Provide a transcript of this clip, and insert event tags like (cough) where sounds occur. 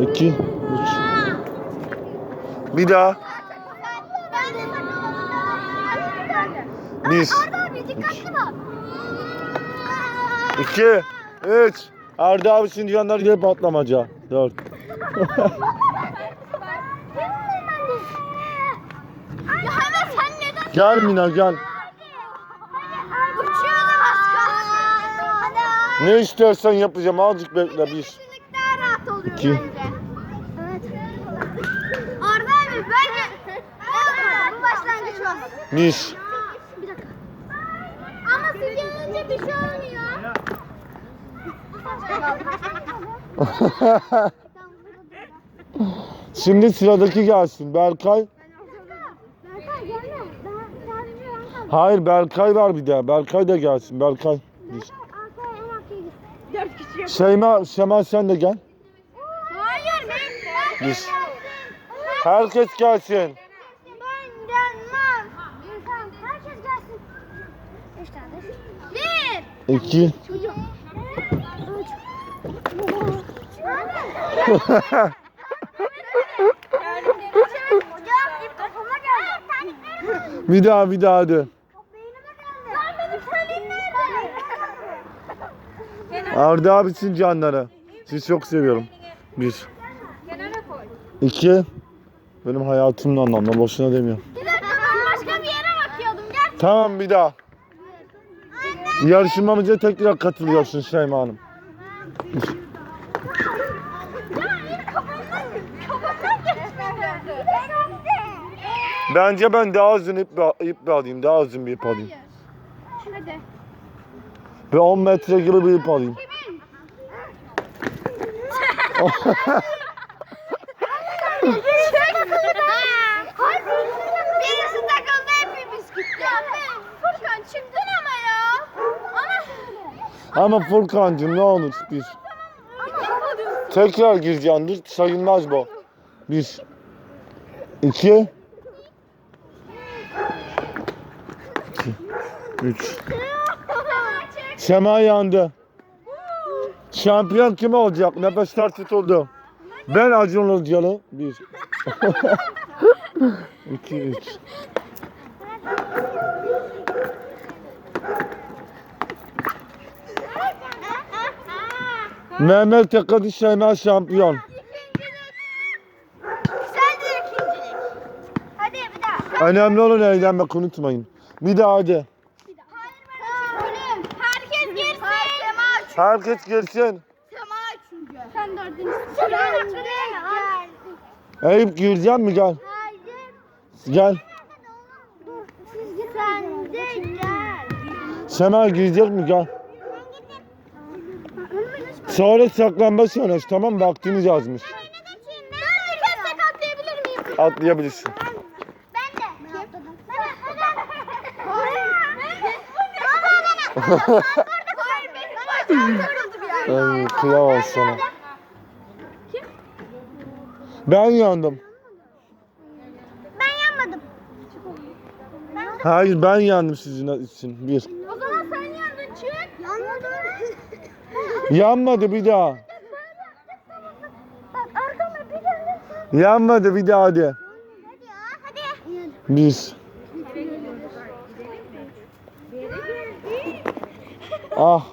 iki, üç. Bir daha. Bir, iki, üç. Arda abi şimdi yanlar gibi patlamaca. Dört. (laughs) Gel Mina gel. Ne istersen yapacağım. Azıcık bekle bir. Daha oluyor İki. bence. Evet. Arda abi bence olmadı. Bu başlangıç olmadı. Bir. Bir dakika. Ama siz gelince bir şey olmuyor. Şimdi sıradaki gelsin. Berkay. Berkay gelme. Daha daha Hayır Berkay var bir de. Berkay da gelsin. Berkay. Bir. Arkaya en arkaya git. Dört kişi yok. Şeyma, Şema sen de gel. Biz. Herkes gelsin. Ben gelmem. Tamam herkes gelsin. Üç tane. Bir. İki. Çocuk. (laughs) Bir daha bir daha nerede? Arda abisin canları. Sizi çok seviyorum. Bir. İki. Benim hayatımla anlamda. Boşuna demiyorum. Bir dakika ben başka bir yere bakıyordum. Gel. Tamam bir daha. Anne. Yarışmamıza tekrar katılıyorsun Şeyma Hanım. Bence ben daha uzun ip, ip alayım. Daha uzun bir ip alayım. Hadi. Ve 10 metre gibi bir ip alayım. Ama Furkan'cığım ne olur bir. Tekrar gireceksin. Dur sayılmaz bu. Bir. İki. İki. Üç. Sema yandı. Şampiyon kim olacak? Nefesler tutuldu. Ben Acun Ilıcalı. Bir. (laughs) İki, üç. Mehmet Akadı Şeyma şampiyon. Önemli olan eğlenmek unutmayın. Bir daha hadi. Herkes girsin. Herkes üçüncü. Sen dördüncü. Sema üçüncü. Eyüp gireceğim mi gel. Gel. Sen de gel. Sema girecek mi gel. Sonra saklambaç oynuyoruz tamam mı? Vaktimiz azmış. Ben bir kez tek atlayabilir miyim? Atlayabilirsin. Ben de. Ben atladım. Hayır. (laughs) Hayır benim bacağım kırıldı bir anda. Ay kıyamam sana. Ben yandım. Ben yanmadım. Hayır ben yandım sizin için. Bir. Yanmadı bir daha. Bak arkama bir döndüm. Yanmadı bir daha hadi. Hadi ya hadi. Bir. Ah.